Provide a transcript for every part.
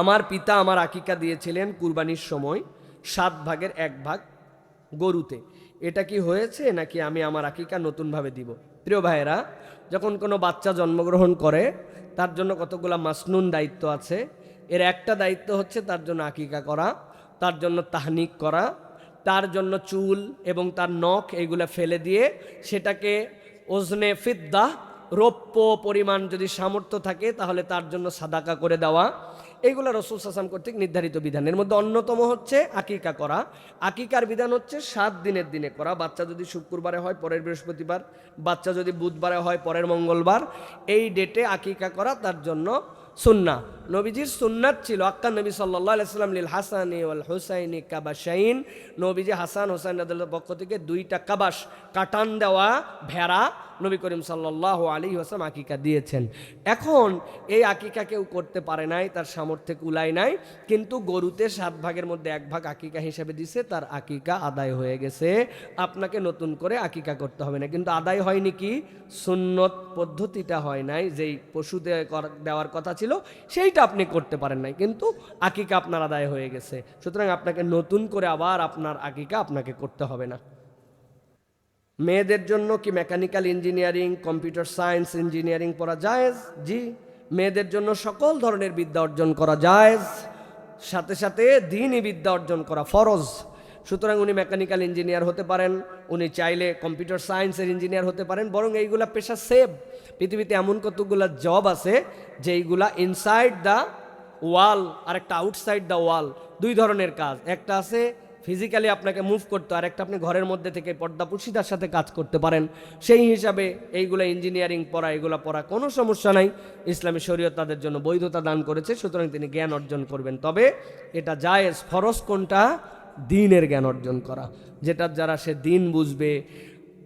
আমার পিতা আমার আকিকা দিয়েছিলেন কুরবানির সময় সাত ভাগের এক ভাগ গরুতে। এটা কি হয়েছে নাকি আমি আমার আকিকা নতুনভাবে দিব? প্রিয় ভাইয়েরা, যখন কোনো বাচ্চা জন্মগ্রহণ করে, তার জন্য কতগুলা মাসনুন দায়িত্ব আছে? এর একটা দায়িত্ব হচ্ছে তার জন্য আকিকা করা, তার জন্য তাহনিক করা, তার জন্য চুল এবং তার নখ এইগুলা ফেলে দিয়ে সেটাকে ওজনে ফিদ্দা রৌপ্য পরিমাণ যদি সামর্থ্য থাকে, তাহলে তার জন্য সাদাকা করে দেওয়া। এইগুলো রসুল সাসাম কর্তৃক নির্ধারিত বিধান। এর মধ্যে অন্যতম হচ্ছে আকিকা করা। আকিকার বিধান হচ্ছে সাত দিনের দিনে করা। বাচ্চা যদি শুক্রবারে হয়, পরের বৃহস্পতিবার। বাচ্চা যদি বুধবারে হয়, পরের মঙ্গলবার। এই ডেটে আকিকা করা তার জন্য সুন্না নবীজির সুন্নাত ছিল আক্কা নবী সাল্লাহ আলাইসাল্লাম লিল হাসানি ওয়াল হুসাইনি কাবাসাইন নবীজি হাসান হোসাইন আদাল্লার পক্ষ থেকে দুইটা কাবাস কাটান দেওয়া ভেড়া নবী করিম সাল্লাহ আলী হাসাম আকিকা দিয়েছেন। এখন এই আকিকা কেউ করতে পারে নাই, তার সামর্থ্যে কুলাই নাই, কিন্তু গরুতে সাত ভাগের মধ্যে এক ভাগ আকিকা হিসেবে দিছে, তার আকিকা আদায় হয়ে গেছে। আপনাকে নতুন করে আকিকা করতে হবে না, কিন্তু আদায় হয়নি কি? সুন্নত পদ্ধতিটা হয় নাই, যেই পশুতে দেওয়ার কথা ছিল সেইটা আপনি করতে পারেন নাই। কিন্তু আকিকা আপনার আদায় হয়ে গেছে। সুতরাং আপনাকে নতুন করে আবার আপনার আকিকা আপনাকে করতে হবে না। মেয়েদের জন্য কি mechanical engineering, computer science engineering পড়া জায়েজ? জি। মেয়েদের জন্য সকল ধরনের বিদ্যা অর্জন করা জায়েজ। সাথে সাথে দিনই বিদ্যা অর্জন করা ফরজ। সুতরাং উনি মেকানিক্যাল ইঞ্জিনিয়ার হতে পারেন, উনি চাইলে কম্পিউটার সায়েন্সের ইঞ্জিনিয়ার হতে পারেন, বরং এইগুলা পেশা সেভ পৃথিবীতে এমন কতগুলা জব আছে, যেইগুলা ইনসাইড দ্য ওয়াল আর একটা আউটসাইড দ্য ওয়াল দুই ধরনের কাজ। একটা আছে ফিজিক্যালি আপনাকে মুভ করতে আর একটা আপনি ঘরের মধ্যে থেকে পর্দাপুষিতার সাথে কাজ করতে পারেন। সেই হিসাবে এইগুলো ইঞ্জিনিয়ারিং পড়া, এগুলো পড়া কোনো সমস্যা নাই। ইসলামী শরীয়ত তাদের জন্য বৈধতা দান করেছে, সুতরাং তিনি জ্ঞান অর্জন করবেন। তবে এটা জায়েজ, ফরজ কোনটা? দিনের জ্ঞান অর্জন করা, যেটার যারা সে দিন বুঝবে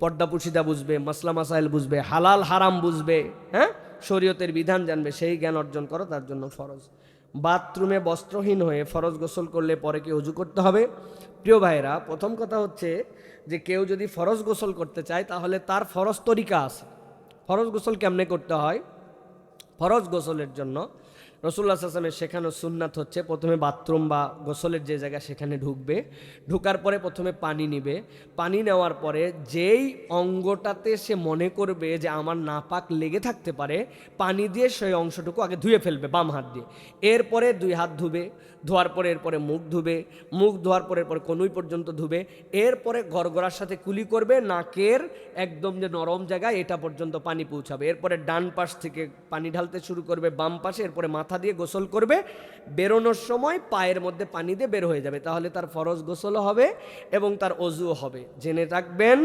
পর্দাপুষিতা বুঝবে, মাসলা মাসাইল বুঝবে, হালাল হারাম বুঝবে হ্যাঁ? শরীয়তের বিধান জানবে, সেই জ্ঞান অর্জন করা তার জন্য ফরজ। বাথরুমে বস্ত্রহীন হয়ে ফরজ গোসল করলে পরে কি অজু করতে হবে? প্রিয় ভাইরা প্রথম কথা হচ্ছে যে কেউ যদি ফরজ গোসল করতে চায়, তাহলে তার ফরজ তরিকা আছে। ফরজ গোসল কেমনে করতে হয়? ফরজ গোসলের জন্য রসুল্লাহ আসলামের শেখানো সুন্নাত হচ্ছে প্রথমে বাথরুম বা গোসলের যে জায়গা সেখানে ঢুকবে। ঢুকার পরে প্রথমে পানি নিবে। পানি নেওয়ার পরে যেই অঙ্গটাতে সে মনে করবে যে আমার নাপাক লেগে থাকতে পারে, পানি দিয়ে সেই অংশটুকু আগে ধুয়ে ফেলবে বাম হাত দিয়ে। এরপরে দুই হাত ধুবে, ধোয়ার পরে এরপরে মুখ ধুবে, মুখ ধোয়ার পরে এরপরে কনুই পর্যন্ত ধুবে। এরপরে গড়গড়ার সাথে কুলি করবে, নাকের একদম যে নরম জায়গায় এটা পর্যন্ত পানি পৌঁছাবে। এরপরে ডান পাশ থেকে পানি ঢালতে শুরু করবে, বাম পাশে, এরপরে মাথা দিয়ে গোসল করবে, বেরোনোর সময় পায়ের মধ্যে পানি দিয়ে বের হয়ে যাবে। তাহলে তার ফরজ গোসল হবে এবং তার অজু হবে। জেনে রাখবেন,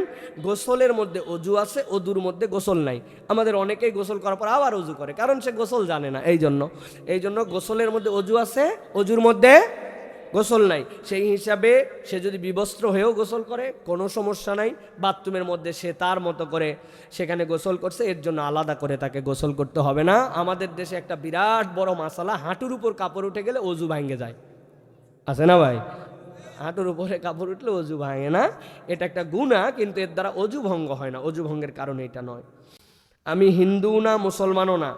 গোসলের মধ্যে অজু আছে, অজুর মধ্যে গোসল নাই। আমাদের অনেকেই গোসল করার পর আবার অজু করে, কারণ সে গোসল জানে না। এই জন্য এই জন্য গোসলের মধ্যে অজু আছে, অজুর মধ্যে গোসল নাই। সেই হিসাবে সে যদি বিবস্ত্র হয়েও গোসল করে, কোনো সমস্যা নাই। বাথরুমের মধ্যে সে তার মতো করে সেখানে গোসল করছে, এর জন্য আলাদা করে তাকে গোসল করতে হবে না। আমাদের দেশে একটা বিরাট বড় মাসালা, হাঁটুর উপর কাপড় উঠে গেলে অজু ভাঙ্গে যায়। আছে না ভাই? হাঁটুর উপরে কাপড় উঠলে অজু ভাঙে না। এটা একটা গুণা, কিন্তু এর দ্বারা অজু ভঙ্গ হয় না। অজু ভঙ্গের কারণে এটা নয়। আমি হিন্দু না, মুসলমানও না।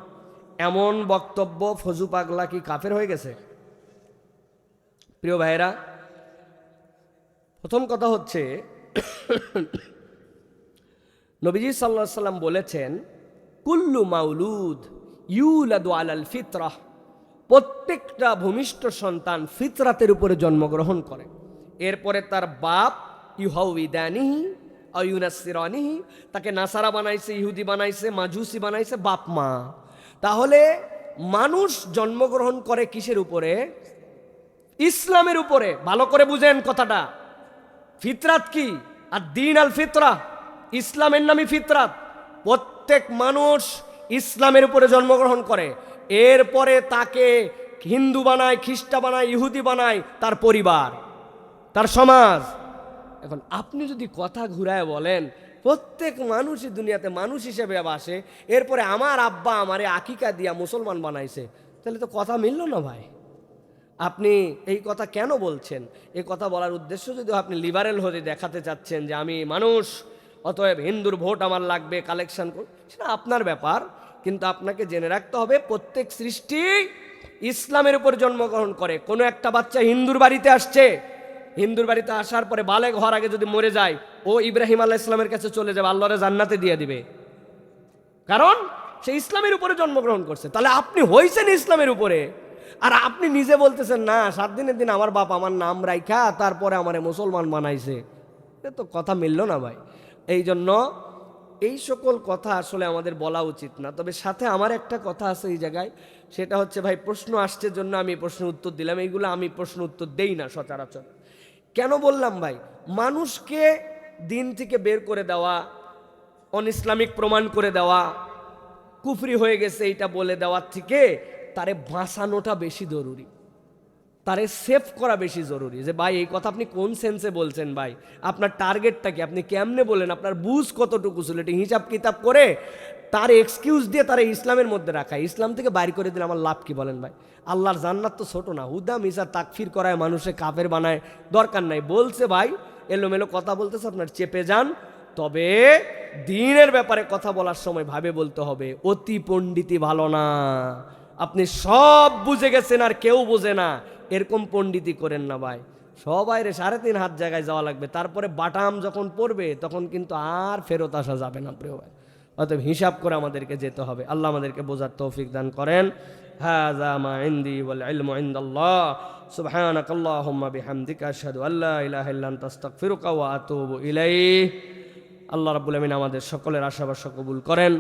এমন বক্তব্য ফজু পাগলা কি কাফের হয়ে গেছে? প্রিয় ভাইরা প্রথম কথা হচ্ছে, নবীজি সাল্লাহ সাল্লাম বলেছেন, কুল্লু মাউলুদ ইউলাদু আলাল ফিতরাহ প্রত্যেকটা ভূমিষ্ঠ সন্তান ফিতরাতের উপরে জন্মগ্রহণ করে। এরপরে তার বাপ ইউহাউদানিহি অয়ুনাসিরানিহি তাকে নাসারা বানাইছে, ইহুদি বানাইছে, মাজুসি বানাইছে, বাপ মা। তাহলে মানুষ জন্মগ্রহণ করে কিসের উপরে? ইসলামের উপরে, ভালো করে বুঝেন কথাটা। ফিতরাত কি? আর দিন আল ফিতরা, ইসলামের নামই ফিতরাত। প্রত্যেক মানুষ ইসলামের উপরে জন্মগ্রহণ করে। এরপরে তাকে হিন্দু বানায়, খ্রিস্টা বানায়, ইহুদি বানায়, তার পরিবার, তার সমাজ। এখন আপনি যদি কথা ঘুরায় বলেন, প্রত্যেক মানুষই দুনিয়াতে মানুষ হিসেবে বাসে এরপরে আমার আব্বা আমারে আকিকা দিয়া মুসলমান বানাইছে। তাহলে তো কথা মিলল না ভাই। আপনি এই কথা কেন বলছেন? এই কথা বলার উদ্দেশ্য যদি আপনি লিবারেল হতে দেখাতে চাচ্ছেন যে আমি মানুষ, অতএব হিন্দুর ভোট আমার লাগবে কালেকশন কর সেটা আপনার ব্যাপার, কিন্তু আপনাকে জেনে রাখতে হবে প্রত্যেক সৃষ্টি ইসলামের উপর জন্মগ্রহণ করে। কোনো একটা বাচ্চা হিন্দুর বাড়িতে আসছে, হিন্দুর বাড়িতে আসার পরে বালে ঘর আগে যদি মরে যায়, ও ইব্রাহিম আল্লাহ ইসলামের কাছে চলে যাবে, আল্লাহরে জান্নাতে দিয়ে দিবে। কারণ সে ইসলামের উপরে জন্মগ্রহণ করছে। তাহলে আপনি হয়েছেন ইসলামের উপরে। আর আপনি নিজে বলতেছেন, না, সাত দিনের দিন আমার বাপ আমার নাম রাইখা, তারপরে আমারে মুসলমান বানাইছে। এ তো কথা মিলল না ভাই। এই জন্য এই সকল কথা আসলে আমাদের বলা উচিত না। তবে সাথে আমার একটা কথা আছে এই জায়গায়, সেটা হচ্ছে ভাই, প্রশ্ন আসছে জন্য আমি প্রশ্ন উত্তর দিলাম। এইগুলো আমি প্রশ্ন উত্তর দেই না সচরাচর। কেন বললাম ভাই? মানুষকে দিন থেকে বের করে দেওয়া অন ইসলামিক প্রমাণ করে দেওয়া, কুফরি হয়ে গেছে এইটা বলে দেওয়ার থেকে তারে বাঁচানোটা বেশি জরুরি। তারে সেভ করা বেশি জরুরি যে, ভাই, এই কথা আপনি কোন সেন্সে বলছেন ভাই? আপনার টার্গেটটা কি? আপনি কেমনে বলেন? আপনার বুঝ কতটুকু ছিল? এটা হিসাব কিতাব করে তার এক্সকিউজ দিয়ে তারা ইসলামের মধ্যে রাখা। ইসলাম থেকে বাইর করে দিলে আমার লাভ কি বলেন ভাই? আল্লাহর জান্নাত তো ছোট না। হুদা মিসা তাকফির করায় মানুষে কাপের বানায় দরকার নাই। বলছে, ভাই, এলোমেলো কথা বলতেছে, আপনার চেপে যান। তবে দিনের ব্যাপারে কথা বলার সময় ভাবে বলতে হবে, অতি পণ্ডিতি ভালো না। আপনি সব বুঝে গেছেন আর কেউ বোঝে না এরকম পণ্ডিতি করেন না ভাই সবাই রে সাড়ে তিন হাত জায়গায় যাওয়া লাগবে তারপরে বাটাম যখন পড়বে তখন কিন্তু আর ফেরত আসা যাবে না প্রিয় ভাই অতএব হিসাব করে আমাদেরকে যেতে হবে আল্লাহ আমাদেরকে বোঝার তৌফিক দান করেন هذا ما عندي والعلم عند الله سبحانك اللهم بحمدك أشهد أن لا إله إلا أنت أستغفرك وأتوب إليه আল্লাহ রাব্বুল আমিন আমাদের সকলের আশাবাসা কবুল করেন